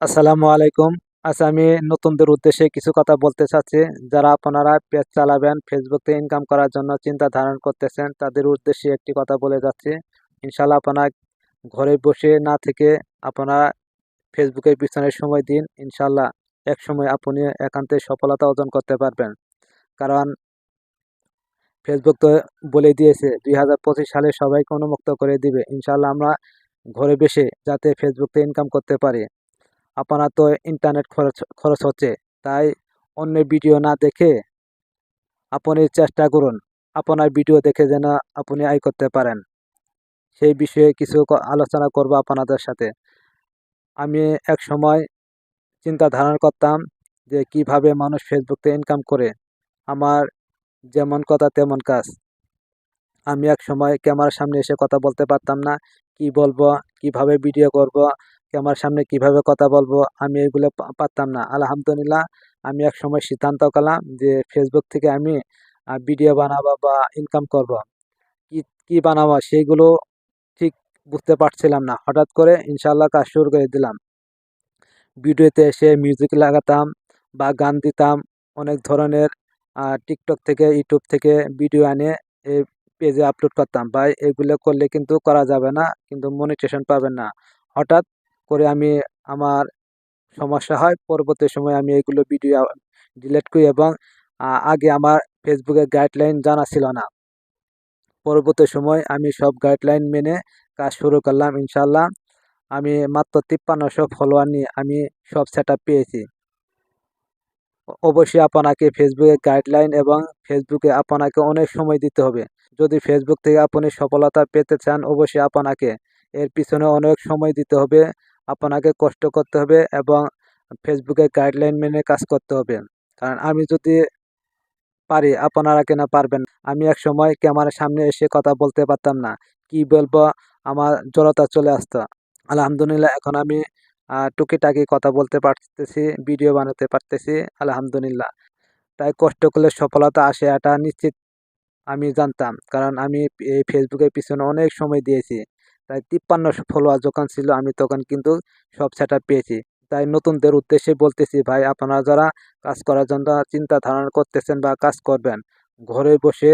আসসালামু আলাইকুম। আজ আমি নতুনদের উদ্দেশ্যে কিছু কথা বলতে চাচ্ছি। যারা আপনারা পেজ চালাবেন, ফেসবুক ইনকাম করার জন্য চিন্তা ধারণ করতেছেন, তাদের উদ্দেশ্যে একটি কথা বলে যাচ্ছি। ইনশাল্লাহ আপনারা ঘরে বসে না থেকে আপনারা ফেসবুকের পিছনে সময় দিন। ইনশাল্লাহ এক সময় আপনি একান্তে সফলতা অর্জন করতে পারবেন। কারণ ফেসবুক তো বলে দিয়েছে, দুই হাজার পঁচিশ সালে সবাইকে অনুমুক্ত করে দিবে। ইনশাল্লাহ আমরা ঘরে বসে যাতে ফেসবুক ইনকাম করতে পারি। আপনার তো ইন্টারনেট খরচ খরচ হচ্ছে, তাই অন্য ভিডিও না দেখে আপনি চেষ্টা করুন, আপনার ভিডিও দেখে যেন আপনি আয় করতে পারেন। সেই বিষয়ে কিছু আলোচনা করব আপনাদের সাথে। আমি এক সময় চিন্তা ধারণা করতাম যে কীভাবে মানুষ ফেসবুক থেকে ইনকাম করে, আমার যেমন কথা তেমন কাজ। আমি এক সময় ক্যামেরার সামনে এসে কথা বলতে পারতাম না, কি বলব, কীভাবে ভিডিও করব ক্যামেরার সামনে কীভাবে কথা বলব আমি এগুলো পারতাম না। আলহামদুলিল্লাহ, আমি এক সময় সিদ্ধান্ত করলাম যে ফেসবুক থেকে আমি ভিডিও বানাবো বা ইনকাম করব। কি কি বানাবো সেইগুলো ঠিক বুঝতে পারছিলাম না। হঠাৎ করে ইনশাল্লাহ কাজ শুরু করে দিলাম। ভিডিওতে এসে মিউজিক লাগাতাম বা গান দিতাম। অনেক ধরনের টিকটক থেকে ইউটিউব থেকে ভিডিও আনে এই পেজে আপলোড করতাম। ভাই, এগুলো করলে কিন্তু করা যাবে না, কিন্তু মনিটেশন পাবেন না। হঠাৎ করে আমি আমার সমস্যা হয়, পরবর্তী সময় আমি এগুলো ভিডিও ডিলিট করি এবং আগে আমার ফেসবুকে গাইডলাইন জানা ছিল না। পরবর্তী সময় আমি সব গাইডলাইন মেনে কাজ শুরু করলাম ইনশাল্লাহ আমি মাত্র তিপ্পান্নশো ফলোয়ার নিয়ে আমি সব সেট পেয়েছি। অবশ্যই আপনাকে ফেসবুকে গাইডলাইন এবং ফেসবুকে আপনাকে অনেক সময় দিতে হবে। যদি ফেসবুক থেকে আপনি সফলতা পেতে চান, অবশ্যই আপনাকে এর পিছনে অনেক সময় দিতে হবে। আপনাকে কষ্ট করতে হবে এবং ফেসবুকে গাইডলাইন মেনে কাজ করতে হবে। কারণ আমি যদি পারি, আপনারা কেন পারবেন? আমি এক সময় ক্যামেরার সামনে এসে কথা বলতে পারতাম না। কি বলব? আমার জড়তা চলে আসতো। আলহামদুলিল্লাহ, এখন আমি টুকিটাকি কথা বলতে পারতেছি ভিডিও বানাতে পারতেছি, আলহামদুলিল্লাহ। তাই কষ্ট করলে সফলতা আসে, এটা নিশ্চিত আমি জানতাম। কারণ আমি এই ফেসবুকের পিছনে অনেক সময় দিয়েছি। তাই তিপ্পান্ন ফলোয়ার যখন ছিল আমি তখন কিন্তু সব সেটা পেয়েছি। তাই নতুনদের উদ্দেশ্যে বলতেছি, ভাই, আপনারা যারা কাজ করার জন্য চিন্তা ধারণা করতেছেন বা কাজ করবেন, ঘরে বসে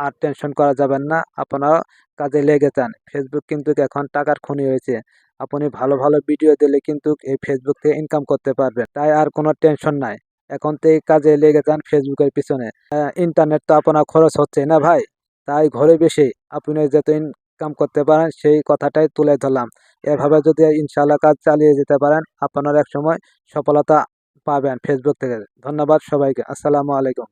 আর টেনশন করা যাবেন না। আপনারা কাজে লেগে যান। ফেসবুক কিন্তু এখন টাকার খনি হয়েছে। আপনি ভালো ভালো ভিডিও দিলে কিন্তু এই ফেসবুক থেকে ইনকাম করতে পারবেন। তাই আর কোনো টেনশন নাই। এখন থেকে কাজে লেগে যান ফেসবুকের পিছনে। ইন্টারনেট তো আপনার খরচ হচ্ছে না ভাই। তাই ঘরে বসে আপনি যত ইনকাম করতে পারেন, সেই কথাটাই তুলে ধরলাম। এভাবে যদি ইনশাল্লাহ কাজ চালিয়ে যেতে পারেন, আপনারা এক সময় সফলতা পাবেন ফেসবুক থেকে। ধন্যবাদ সবাইকে। আসসালামু আলাইকুম।